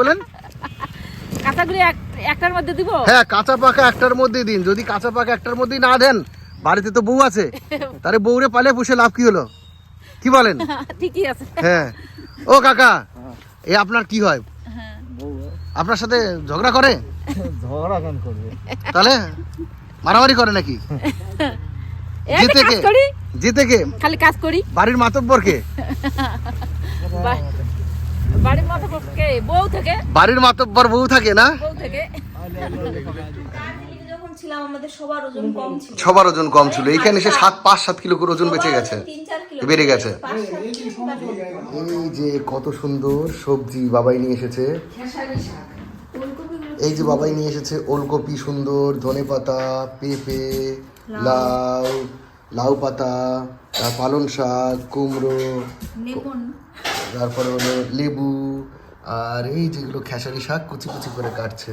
বলেন? কাঁচাগুলি একটার মধ্যে দিব? হ্যাঁ কাঁচা পাকা একটার মধ্যেই দিন। যদি কাঁচা পাকা একটার মধ্যেই না দেন বাড়িতে তো বউ আছে তাহলে বউরে পালে পুষে লাভ কি হলো? কি বলেন? ঠিকই আছে। হ্যাঁ। ও কাকা এ আপনার কি হয়? আপনার সাথে ঝগড়া করে? ঝগড়া কেন করবে? তাহলে মারামারি করে নাকি? জিতে কে? জিতে কে? খালি কাজ করি। বাড়ির মাতব্বর কে বাড়ির মতো বউ থেকে। মাতব্বর বউ থাকে না? বউ থেকে। যখন ছিলাম আমাদের সবার ওজন কম ছিল। এখানে ওজন কম ছিল। এইখানে এসে সাত পাঁচ সাত কিলো করে ওজন বেঁচে গেছে। বেড়ে গেছে। এই যে কত সুন্দর সবজি বাবাই নিয়ে এসেছে। এই যে বাবাই নিয়ে এসেছে ওলকপি সুন্দর ধনে পাতা পেঁপে লাউ। লাউ পাতা পালং শাক কুমড়ো তারপরে হলো লেবু আর এই যেগুলো খেসারি শাক কুচি কুচি করে কাটছে।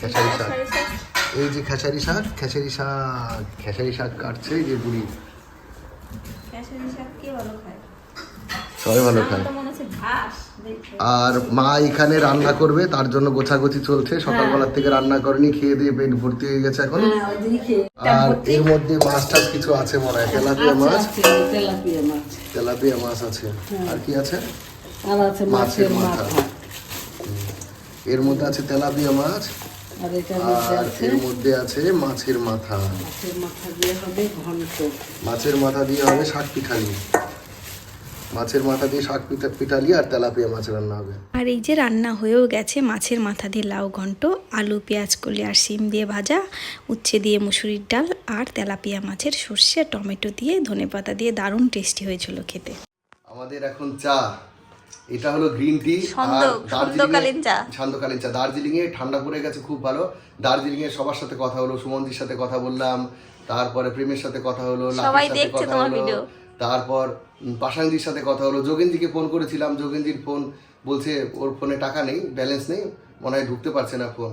খেসারি শাক। এই যে খেসারি শাক খেসারি শাক খেসারি শাক কাটছে যে বুড়ি। সবাই ভালো খায়। আর মা এখানে রান্না করবে তার জন্য গোছাগুছি চলছে। সকালবেলার থেকে রান্না করেনি খেয়ে দিয়ে পেট ভর্তি হয়ে গেছে এখন। আর এর মধ্যে মাছ টাছ কিছু আছে মনে হয় তেলাপিয়া মাছ। তেলাপিয়া মাছ। তেলাপিয়া মাছ আছে। আর কি আছে? আর আছে মাছের মাথা। এর মধ্যে আছে তেলাপিয়া মাছ আর এর মধ্যে আছে মাছের মাথা। মাছের মাথা দিয়ে হবে ঘন্ট। মাছের মাথা দিয়ে হবে শাক পিঠালি মাছের মাথা দিয়ে শাক পিঠা পিঠালি আর তেলাপিয়া মাছ রান্না হবে। আর এই যে রান্না হয়েও গেছে মাছের মাথা দিয়ে লাউ ঘন্ট আলু পেঁয়াজ কলি আর শিম দিয়ে ভাজা উচ্ছে দিয়ে মুসুরির ডাল আর তেলাপিয়া মাছের সর্ষে টমেটো দিয়ে ধনেপাতা দিয়ে দারুণ টেস্টি হয়েছিল খেতে। আমাদের এখন চা। এটা হলো গ্রিন টি সন্ধ্যকালীন চা। সান্ধ্যকালীন চা। দার্জিলিং এ ঠান্ডা পড়ে গেছে খুব ভালো। দার্জিলিং এর সবার সাথে কথা হলো সুমনজির সাথে কথা বললাম তারপরে প্রেমের সাথে কথা হলো সবাই দেখছে তোমার ভিডিও। তারপর পাশাঙ্গির সাথে কথা হলো। যোগেন্দ্রিকে ফোন করেছিলাম যোগেন্দ্রির ফোন বলছে ওর ফোনে টাকা নেই ব্যালেন্স নেই মনে হয় ঢুকতে পারছে না ফোন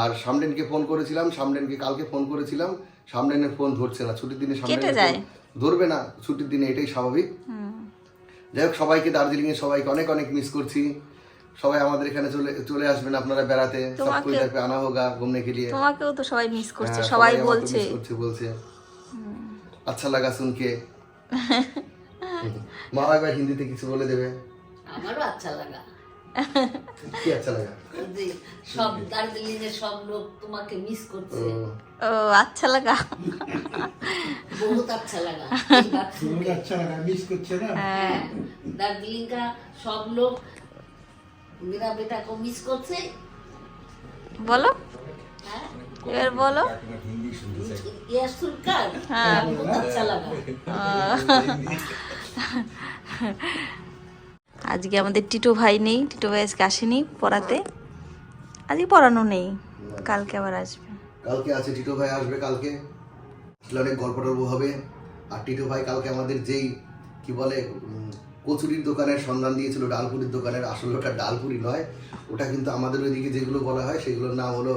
আর সামলেনকে ফোন করেছিলাম সামলেনকে কালকে ফোন করেছিলাম সামলেনের ফোন ধরছে না। ছুটির দিনে সামলেন ধরবে না ছুটির দিনে এটাই স্বাভাবিক। যাই হোক সবাইকে দার্জিলিং এ সবাইকে অনেক অনেক মিস করছি। সবাই আমাদের এখানে চলে চলে আসবেন আপনারা বেড়াতে। সব কোই যাবে আনা হোগা ঘুমনে কে লিয়ে তোমাকেও তো সবাই মিস করছে হ্যাঁ, সবাই বলছে। বলছে। আচ্ছা লাগা শুনকে। মা হিন্দিতে কিছু বলে দেবে। আমারও আচ্ছা লাগা। কি আচ্ছা লাগা? সব দার্জিলিং এর সব লোক তোমাকে মিস করছে। ও। আচ্ছা লাগা। বহুত আচ্ছা লাগা। বহুত আচ্ছা লাগা মিস করছে না? হ্যাঁ। দার্জিলিং কা সব লোক মেরা বেটা কো মিস করছে। বলো। হ্যাঁ। এবার বলো। হিন্দি শুনতে আজকে আমাদের টিটো ভাই নেই টিটো ভাই আজকে আসেনি পড়াতে। আজকে পড়ানো নেই কালকে আবার আসবে। কালকে আছে টিটো ভাই আসবে কালকে। অনেক গল্প টল্প হবে। আর টিটো ভাই কালকে আমাদের যেই কি বলে কচুরির দোকানের সন্ধান দিয়েছিল ডালপুরির দোকানের। আসলে ওটা ডালপুরি নয় ওটা কিন্তু আমাদের ওইদিকে যেগুলো বলা হয় সেগুলোর নাম হলো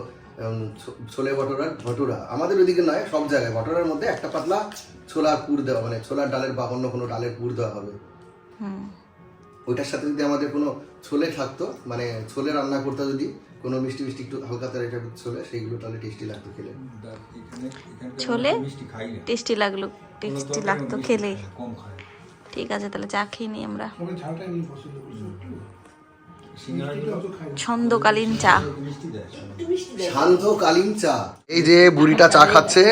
ছোলে ভটোরার ভটুরা আমাদের ওইদিকে নয় সব জায়গায়। ভটোরার মধ্যে একটা পাতলা ছোলার পুর দেওয়া মানে ছোলার ডালের বা অন্য কোনো ডালের পুর দেওয়া হবে। ওইটার সাথে যদি আমাদের কোনো ছোলে থাকতো মানে ছোলে রান্না করতে যদি কোনো মিষ্টি মিষ্টি একটু হালকা তার এটা ছোলে সেইগুলো তাহলে টেস্টি লাগতো খেলে। ছোলে মিষ্টি খাই না। টেস্টি লাগল টেস্টি লাগতো খেলে। ঠিক আছে তাহলে চা খেয়ে নিই আমরা। ছন্দকালীন চা। এই যে বুড়িটা চা খাচ্ছে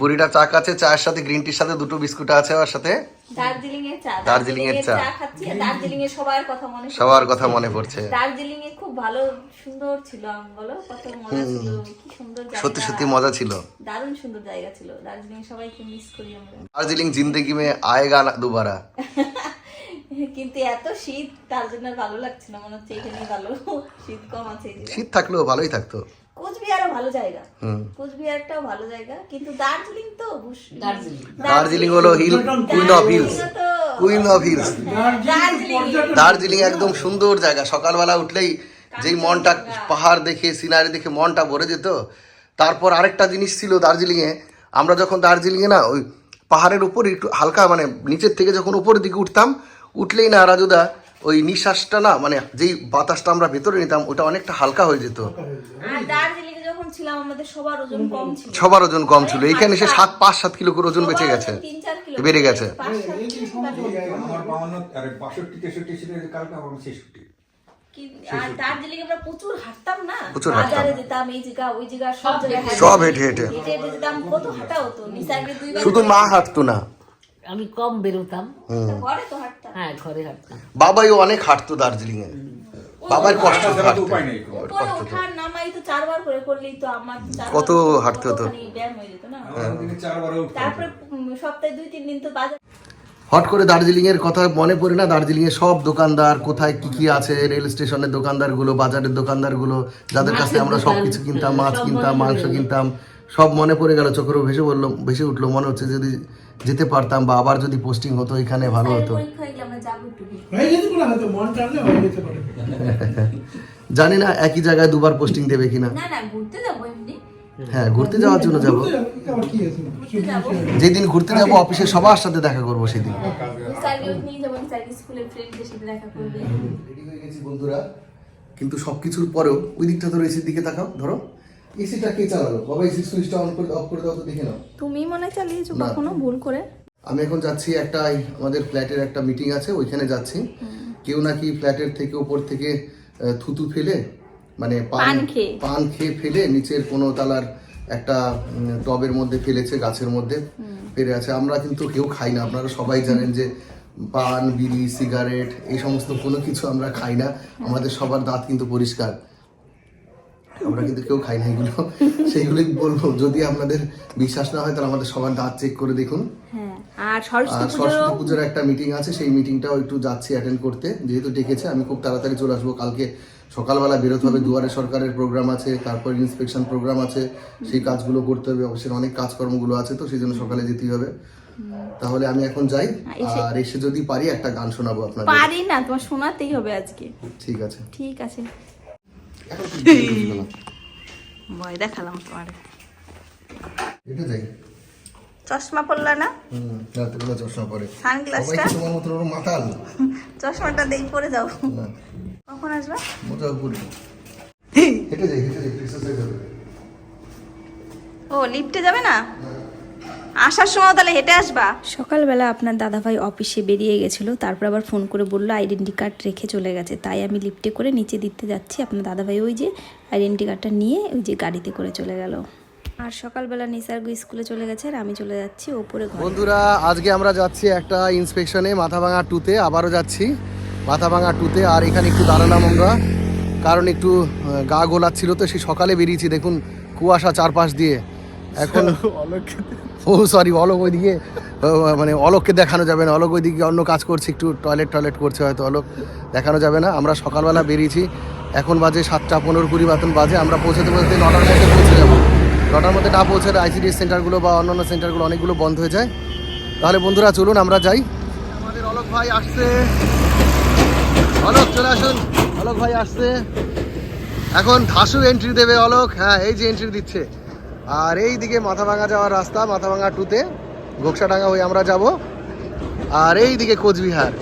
বুড়িটা চা খাচ্ছে চায়ের সাথে গ্রিন টির সাথে দুটো বিস্কুট আছে ওর সাথে। দার্জিলিং এর চা। দার্জিলিং এর চা। খাচ্ছি দার্জিলিং এর সবার কথা মনে পড়ছে। সবার কথা মনে পড়ছে। দার্জিলিং এ খুব ভালো সুন্দর ছিল আম বলো? কত মজা ছিল কি সুন্দর জায়গা। সত্যি সত্যি মজা ছিল। দারুণ সুন্দর জায়গা ছিল। দার্জিলিং সবাইকে মিস করি আমরা। দার্জিলিং জিন্দগি মে আয়েগা না দুবারা। কিন্তু এত শীত তার জন্য ভালো লাগছে না। মনে হচ্ছে এখানেই ভালো। শীত কম আছে শীত থাকলেও ভালোই থাকতো। কোচবিহারও ভালো জায়গা। কোচবিহারটাও ভালো জায়গা। কিন্তু দার্জিলিং তো দার্জিলিং। দার্জিলিং হলো hill queen of hills. Queen of hills. Darjeeling Darjeeling. একদম সুন্দর জায়গা। সকালবেলা উঠলেই যেই মনটা পাহাড় দেখে সিনারি দেখে মনটা ভরে যেত। তারপর আরেকটা জিনিস ছিল দার্জিলিংয়ে। আমরা যখন দার্জিলিংয়ে না ওই পাহাড়ের উপর একটু হালকা মানে নিচের থেকে যখন উপরের দিকে উঠতাম উঠলেই না রাজুদা ওই নিঃশ্বাসটা না মানে যেই বাতাসটা আমরা ভেতরে নিতাম ওটা অনেকটা হালকা হয়ে যেত। সবার ওজন কম ছিল। এইখানে এসে সাত পাঁচ সাত কিলো করে ওজন বেঁচে গেছে। বেড়ে গেছে। শুধু মা হাঁটতো না। আমি কম বেরোতাম। ঘরে তো হাঁটতাম। হ্যাঁ ঘরে হাঁটতাম। বাবাইও অনেক হাঁটতো দার্জিলিং এ বাবার কষ্ট কত হাঁটতে হতো? হয়ে যেত না? আমাদের দিনে চারবারে উঠতাম তারপরে উম, সপ্তাহে দুই তিন দিন তো বাজার হট করে দার্জিলিং এর কথা মনে পড়ে না? দার্জিলিং এর সব দোকানদার কোথায় কি কি আছে? রেল স্টেশনের দোকানদারগুলো বাজারের দোকানদারগুলো যাদের কাছে আমরা সব কিছু কিনতাম মাছ কিনতাম মাংস কিনতাম সব মনে পড়ে গেল। চোখেরও ভেসে বলল ভেসে উঠল মনে হচ্ছে যদি যেতে পারতাম বা আবার যদি পোস্টিং হতো এখানে ভালো হতো। হয়ে পারে জানি না একই জায়গায় দুবার পোস্টিং দেবে কিনা। না না ঘুরতে যাব এমনি। হ্যাঁ ঘুরতে যাওয়ার জন্য যাব। যেদিন ঘুরতে যাব অফিসে সবার সাথে দেখা করব সেদিন। যাব নিসার্গে স্কুলের ফ্রেন্ডদের সাথে দেখা করবে। রেডি হয়ে গেছি বন্ধুরা। কিন্তু সবকিছুর পরেও ওই দিকটা ধরো এসির দিকে তাকাও ধরো। এসিটা কে চালালো? বাবা এসি সুইচটা অন করে অফ করে দাও তো দেখে নাও। তুমি মনে চালিয়েছো। কখনো ভুল করে। আমি এখন যাচ্ছি একটা আমাদের ফ্ল্যাটের একটা মিটিং আছে ওইখানে যাচ্ছি। কেউ নাকি ফ্ল্যাটের থেকে উপর থেকে থুতু ফেলে মানে পান খেয়ে। পান খেয়ে ফেলে নিচের কোনো তালার একটা টবের মধ্যে ফেলেছে গাছের মধ্যে ফেলে আছে। আমরা কিন্তু কেউ খাই না আপনারা সবাই জানেন যে পান বিড়ি সিগারেট এই সমস্ত কোনো কিছু আমরা খাই না। আমাদের সবার দাঁত কিন্তু পরিষ্কার। আমরা কিন্তু কেউ খাই না এগুলো। সেইগুলোই বলব। যদি আপনাদের বিশ্বাস না হয় তাহলে আমাদের সবার দাঁত চেক করে দেখুন। হ্যাঁ আর সরস্বতী পুজোর একটা মিটিং আছে সেই মিটিংটাও একটু যাচ্ছি অ্যাটেন্ড করতে। যেহেতু ডেকেছে আমি খুব তাড়াতাড়ি চলে আসব। কালকে সকালবেলা বেরোতে হবে। দুয়ারে সরকারের প্রোগ্রাম আছে তারপর ইন্সপেকশন প্রোগ্রাম আছে। সেই কাজগুলো করতে হবে। অবশ্যই অনেক কাজকর্মগুলো আছে তো সেই জন্য সকালে যেতেই হবে। তাহলে আমি এখন যাই। আর এসে যদি পারি একটা গান শোনাবো আপনাদের। পারি না তোমার শোনাতেই হবে আজকে। ঠিক আছে। ঠিক আছে? ভয় দেখালাম তোমার। এটা যাই চশমা পড়লা না? রাত্রিবেলা চশমা পরে। সানগ্লাসটা তোমার মতো ওরকম মাতাল? চশমাটা দেই পরে যাও। কখন আসবা? মোটা উপরে। হেঁটে যাই হেঁটে যাই এক্সারসাইজ হবে। ও লিফটে যাবে না। আসার সময় তাহলে হেঁটে আসবা। সকালবেলা আপনার দাদাভাই অফিসে বেরিয়ে গেছিল তারপর আবার ফোন করে বলল আইডেন্টি কার্ড রেখে চলে গেছে। তাই আমি লিফটে করে নিচে দিতে যাচ্ছি। আপনার দাদাভাই ওই যে আইডেন্টি কার্ডটা নিয়ে ওই যে গাড়িতে করে চলে গেল। আর সকালবেলা নিসার্গ স্কুলে চলে গেছে আর আমি চলে যাচ্ছি ওপরে বন্ধুরা আজকে আমরা যাচ্ছি একটা ইন্সপেকশনে মাথাভাঙা টুতে আবারও যাচ্ছি মাথাভাঙা টুতে আর এখানে একটু দাঁড়ালাম আমরা কারণ একটু গা গোলাচ্ছিল তো সেই সকালে বেরিয়েছি। দেখুন কুয়াশা চারপাশ দিয়ে। এখন ও সরি অলোক ওইদিকে মানে অলোককে দেখানো যাবে না। অলোক ওইদিকে অন্য কাজ করছে একটু টয়লেট টয়লেট করছে হয়তো অলোক। দেখানো যাবে না। আমরা সকালবেলা বেরিয়েছি। এখন বাজে সাতটা পনেরো কুড়ি মতন বাজে। আমরা পৌঁছতে পৌঁছতে নটার মধ্যে পৌঁছে যাব। নটার মধ্যে না পৌঁছালে আইসিডিএস সেন্টারগুলো বা অন্যান্য সেন্টারগুলো অনেকগুলো বন্ধ হয়ে যায়। তাহলে বন্ধুরা চলুন আমরা যাই। আমাদের অলোক ভাই আসছে। অলোক চলে আসুন। অলোক ভাই আসছে। এখন ধাসু এন্ট্রি দেবে অলোক। হ্যাঁ এই যে এন্ট্রি দিচ্ছে। আর এই দিকে মাথাভাঙা যাওয়ার রাস্তা মাথাভাঙা টুতে ঘোকসাডাঙ্গা হয়ে আমরা যাব। আর এই দিকে কোচবিহার।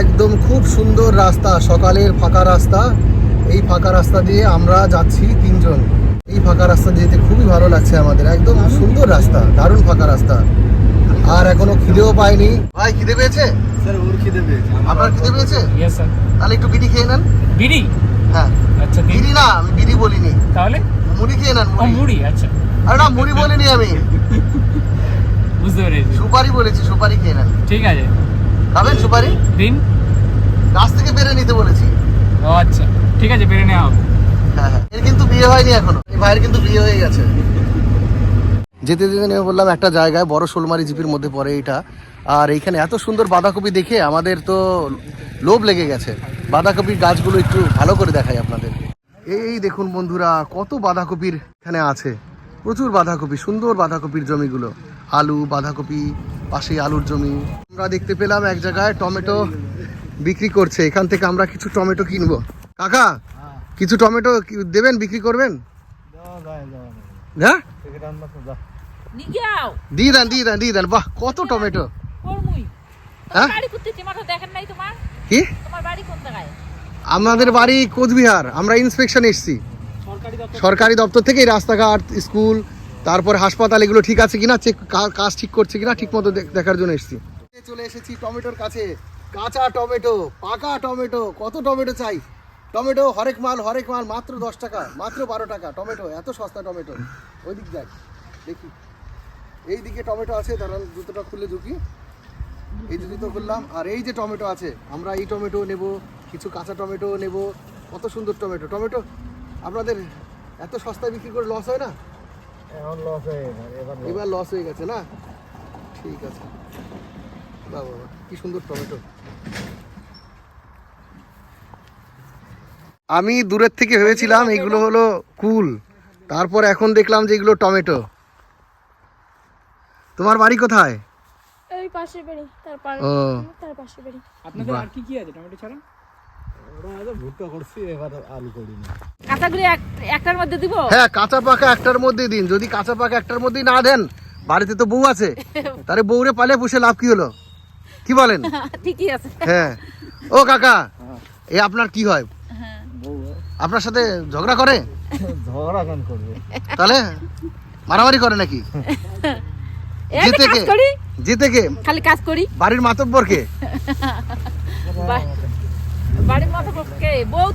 একদম খুব সুন্দর রাস্তা সকালের ফাঁকা রাস্তা। এই ফাঁকা রাস্তা দিয়ে আমরা যাচ্ছি তিনজন। এই ফাঁকা রাস্তা যেতে খুবই ভালো লাগছে আমাদের। একদম সুন্দর রাস্তা দারুণ ফাঁকা রাস্তা। আর এখনও খিদেও পাইনি। ভাই খিদে পেয়েছে? স্যার ওর খিদে পেয়েছে। আপনার খিদে পেয়েছে? ইয়েস স্যার তাহলে একটু বিড়ি খেয়ে নেন। বিড়ি? হ্যাঁ। আচ্ছা বিড়ি না আমি বিড়ি বলিনি। তাহলে? মুড়ি খেয়ে নেন ও মুড়ি আচ্ছা। আরে না মুড়ি বলিনি আমি। বুঝতে পেরেছি। সুপারি বলেছি সুপারি খেয়ে নেন। ঠিক আছে। খাবেন সুপারি? দিন। গাছ থেকে বেড়ে নিতে বলেছি। ও আচ্ছা। ঠিক আছে বেড়ে নেওয়া হবে। হ্যাঁ হ্যাঁ। এর কিন্তু বিয়ে হয়নি এখনও। এই ভাইয়ের কিন্তু বিয়ে হয়ে গেছে। যেতে যেতে নেমে বললাম একটা জায়গায় বড় শোলমারি জিপির মধ্যে পড়ে এটা আর এইখানে এত সুন্দর বাঁধাকপি দেখে আমাদের তো লোভ লেগে গেছে। বাঁধাকপির গাছগুলো একটু ভালো করে দেখাই আপনাদের। এই দেখুন বন্ধুরা কত বাঁধাকপির এখানে আছে। প্রচুর বাঁধাকপি সুন্দর বাঁধাকপির জমিগুলো। আলু বাঁধাকপি পাশে আলুর জমি। আমরা দেখতে পেলাম এক জায়গায় টমেটো বিক্রি করছে। এখান থেকে আমরা কিছু টমেটো কিনবো। কাকা কিছু টমেটো দেবেন বিক্রি করবেন? হ্যাঁ? নিগাও দিয়ে দেন দিয়ে দেন দিয়ে দেন। বাহ কত টমেটো। হ্যাঁ? কি? তোমার বাড়ি কোন জায়গায়? আমাদের বাড়ি কোচবিহার আমরা ইন্সপেকশন এসেছি। সরকারি দপ্তর থেকে? এই রাস্তাঘাট স্কুল তারপর হাসপাতাল এগুলো ঠিক আছে কিনা চেক কাজ ঠিক করছে কিনা ঠিক মতো দেখার জন্য এসেছি। চলে এসেছি টমেটোর কাছে। কাঁচা টমেটো পাকা টমেটো কত টমেটো চাই? টমেটো হরেক মাল হরেক মাল মাত্র দশ টাকা মাত্র বারো টাকা। টমেটো এত সস্তা টমেটো। ওই দিক যাই দেখি। এই দিকে টমেটো আছে দাঁড়ান জুতোটা খুলে ঢুকি। এই যে জুতো খুললাম আর এই যে টমেটো আছে আমরা এই টমেটো নেব কিছু কাঁচা টমেটো নেব। কত সুন্দর টমেটো। টমেটো আপনাদের এত সস্তায় বিক্রি করে লস হয় না? এখন লস হয়ে এবার লস হয়ে গেছে না? ঠিক আছে। বাবা কি সুন্দর টমেটো। আমি দূরের থেকে ভেবেছিলাম এগুলো হলো কুল। তারপর এখন দেখলাম যে এগুলো টমেটো। তোমার বাড়ি কোথায়? ওই পাশে বাড়ি তারপর ও। তার পাশে বাড়ি। আপনাদের আর কি কি আছে টমেটো ছাড়া কাঁচাগুলি এক- একটার মধ্যে দিব হ্যাঁ কাঁচা পাকা একটার মধ্যে দিন। যদি কাঁচা পাকা একটার মধ্যেই না দেন বাড়িতে তো বউ আছে বউরে পালে পুষে লাভ কি হলো? কি বলেন? ঠিকই আছে। হ্যাঁ। ও কাকা এ আপনার কি হয়? আপনার সাথে ঝগড়া করে? তাহলে মারামারি করে নাকি? জিতে কে? জিতে কে? খালি কাজ করি। বাড়ির মাতব্বর কে বাড়ির মতো বউ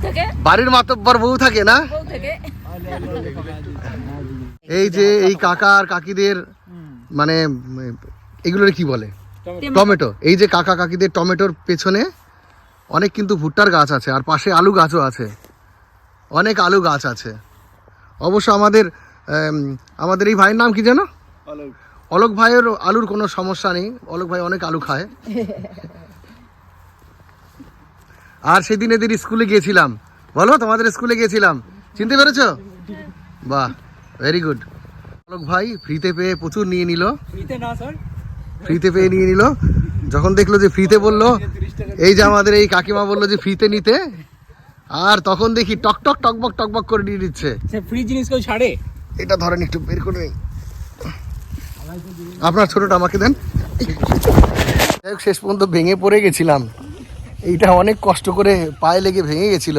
মাতব্বর বউ থাকে না? এই যে এই কাকা আর কাকিদের মানে এগুলোর কি বলে? টমেটো। এই যে কাকা কাকিদের টমেটোর পেছনে অনেক কিন্তু ভুট্টার গাছ আছে আর পাশে আলু গাছও আছে। অনেক আলু গাছ আছে। অবশ্য আমাদের আমাদের এই ভাইয়ের নাম কি যেন? অলোক ভাইয়ের আলুর কোনো সমস্যা নেই। অলোক ভাই অনেক আলু খায়। আর সেদিন এদের স্কুলে গিয়েছিলাম। বলো তোমাদের স্কুলে গিয়েছিলাম। চিনতে পেরেছ? বাহ ভেরি গুড অলোক ভাই ফ্রিতে পেয়ে প্রচুর নিয়ে নিল। ফ্রিতে না স্যার ফ্রিতে পেয়ে নিয়ে নিল। যখন দেখল যে ফ্রিতে বলল এই যে আমাদের এই কাকিমা বলল যে ফ্রিতে নিতে আর তখন দেখি টক টক টকবক টকবক করে নিয়ে দিচ্ছে ফ্রি জিনিস কেউ ছাড়ে? এটা ধরেন একটু বের করে নিই আপনার ছোটটা আমাকে দেন। শেষ পর্যন্ত ভেঙে পড়ে গেছিলাম। এইটা অনেক কষ্ট করে পায়ে লেগে ভেঙে গেছিল।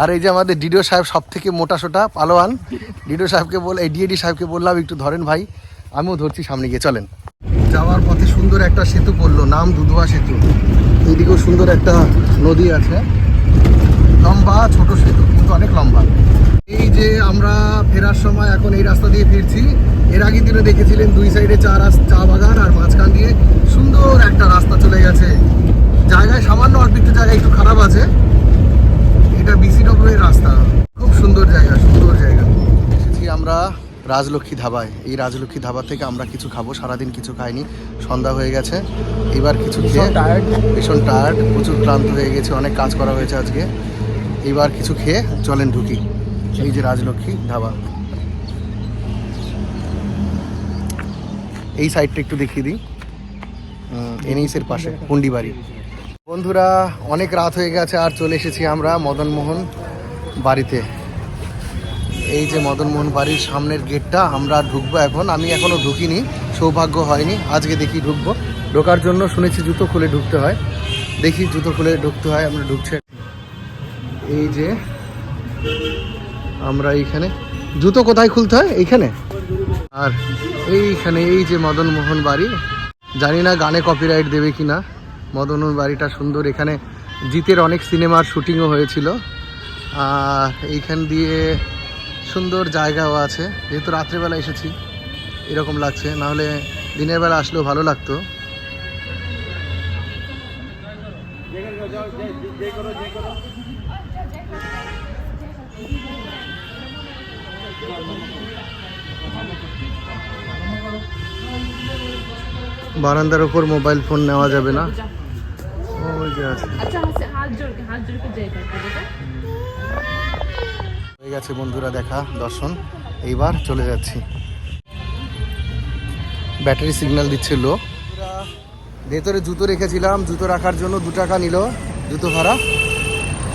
আর এই যে আমাদের ডিডিও সাহেব সব থেকে মোটা সোটা পালোয়ান, ডিডিও সাহেবকে বল, এই ডিএডি সাহেবকে বললাম, একটু ধরেন ভাই, আমিও ধরছি সামনে গিয়ে, চলেন। যাওয়ার পথে সুন্দর একটা সেতু পড়ল, নাম দুধুয়া সেতু। এইদিকেও সুন্দর একটা নদী আছে। লম্বা, ছোট সেতু, কিন্তু অনেক লম্বা। এই যে আমরা ফেরার সময় এখন এই রাস্তা দিয়ে ফিরছি, এর আগে দিনে দেখেছিলেন দুই সাইডে চা চা বাগান আর মাঝখান দিয়ে সুন্দর একটা রাস্তা চলে গেছে। জায়গায় সামান্য অল্প একটু জায়গা একটু খারাপ আছে। এটা বিসিডব্লিউ এর রাস্তা। খুব সুন্দর জায়গা সুন্দর জায়গা। এসেছি আমরা রাজলক্ষ্মী ধাবায়। এই রাজলক্ষ্মী ধাবা থেকে আমরা কিছু খাব। সারাদিন কিছু খাইনি। সন্ধ্যা হয়ে গেছে। এবার কিছু খেয়ে টায়ার্ড ভীষণ টায়ার্ড প্রচুর ক্লান্ত হয়ে গেছে। অনেক কাজ করা হয়েছে আজকে। এবার কিছু খেয়ে চলেন ঢুকি। এই যে রাজলক্ষ্মী ধাবা। এই সাইডটা একটু দেখিয়ে দিই। এনএইসের পাশে পুন্ডিবাড়ি। বন্ধুরা, অনেক রাত হয়ে গেছে, আর চলে এসেছি আমরা মদনমোহন বাড়িতে। এই যে মদনমোহন বাড়ির সামনের গেটটা, আমরা ঢুকবো এখন। আমি এখনও ঢুকিনি, সৌভাগ্য হয়নি। আজকে দেখি ঢুকবো। ঢোকার জন্য শুনেছি জুতো খুলে ঢুকতে হয়। দেখি জুতো খুলে ঢুকতে হয়, আমরা ঢুকছে। এই যে আমরা এইখানে। জুতো কোথায় খুলতে হয়? এইখানে? আর এইখানে, এই যে মদনমোহন বাড়ি। জানি না গানে কপিরাইট দেবে কি না মদনমোহন বাড়িটা সুন্দর। এখানে জিতের অনেক সিনেমার শুটিংও হয়েছিল। আর এইখান দিয়ে সুন্দর জায়গাও আছে। যেহেতু রাত্রেবেলা এসেছি, এরকম লাগছে। নাহলে দিনের বেলা আসলেও ভালো লাগতো। বারান্দার ওপর মোবাইল ফোন নেওয়া যাবে না। আছে। আচ্ছা হাত জোর হাত জোর যাই হয়ে গেছে বন্ধুরা দেখা দর্শন। এইবার চলে যাচ্ছি। ব্যাটারি সিগন্যাল দিচ্ছে লো। ভেতরে জুতো রেখেছিলাম জুতো রাখার জন্য দু টাকা নিল জুতো ভাড়া।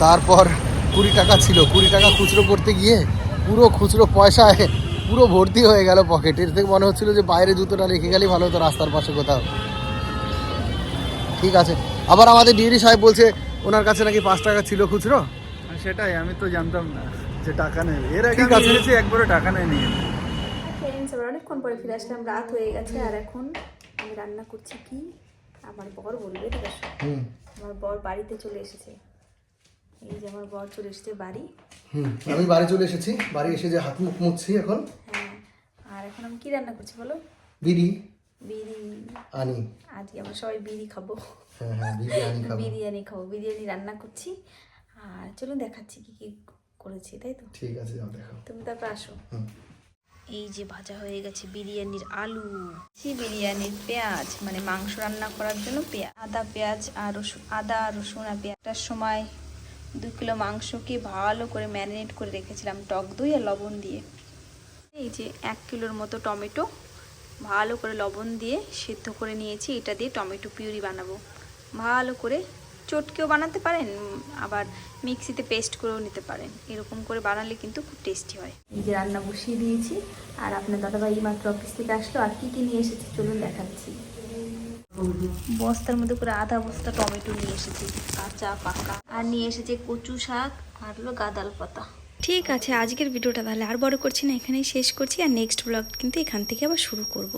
তারপর কুড়ি টাকা ছিল কুড়ি টাকা খুচরো করতে গিয়ে পুরো খুচরো পয়সায় পুরো ভর্তি হয়ে গেল পকেটের থেকে মনে হচ্ছিল যে বাইরে জুতোটা রেখে গেলেই ভালো হতো রাস্তার পাশে কোথাও। ঠিক আছে। আবার আমাদের ডিএডি সাহেব বলছে ওনার কাছে নাকি পাঁচ টাকা ছিল খুচরো? সেটাই আমি তো জানতাম না যে টাকা নেবে এর আগে। এনেছি একবারও টাকা নেয়নি। আবার অনেকক্ষণ পরে ফিরে আসলাম রাত হয়ে গেছে আর এখন আমি রান্না করছি কি? আমার বর বলবে ঠিক আছে? হুম। আমার বর বাড়িতে চলে এসেছে। এই যে আমার বর চলে এসেছে বাড়ি। হুম আমি বাড়ি চলে এসেছি। বাড়ি এসে যে হাত মুখ মুছছি এখন। হ্যাঁ আর এখন আমি কি রান্না করছি বলো? বিড়ি। বিড়ি। আনি। আজকে আমরা সবাই বিড়ি খাব। হ্যাঁ হ্যাঁ বিরিয়ানি খাব। বিরিয়ানি খাব। বিরিয়ানি রান্না করছি। আর চলুন দেখাচ্ছি কি কি করেছি তাই তো? ঠিক আছে যাও দেখো তুমি তারপর আসো। এই যে ভাজা হয়ে গেছে বিরিয়ানির আলু। বিরিয়ানির পেঁয়াজ মানে মাংস রান্না করার জন্য পেঁয়াজ আদা পেঁয়াজ আর রসুন আদা রসুন আর পেঁয়াজটার সময় দু কিলো মাংসকে ভালো করে ম্যারিনেট করে রেখেছিলাম টক দই আর লবণ দিয়ে। এই যে এক কিলোর মতো টমেটো। ভালো করে লবণ দিয়ে সেদ্ধ করে নিয়েছি। এটা দিয়ে টমেটো পিউরি বানাবো। ভালো করে চটকেও বানাতে পারেন, আবার মিক্সিতে পেস্ট করেও নিতে পারেন। এরকম করে বানালে কিন্তু খুব টেস্টি হয়। এই যে রান্না বসিয়ে দিয়েছি, আর আপনার দাদাভাই মাত্র অফিস থেকে আসলো। আর কী কী নিয়ে এসেছে চলুন দেখাচ্ছি। বস্তার মধ্যে করে আধা বস্তা টমেটো নিয়ে এসেছি, কাঁচা, পাকা। আর নিয়ে এসেছে কচু শাক, আর হলো গাদাল পাতা। ঠিক আছে, আজকের ভিডিওটা তাহলে আর বড় করছি না, এখানেই শেষ করছি, আর নেক্সট ব্লগ কিন্তু এখান থেকে আবার শুরু করব।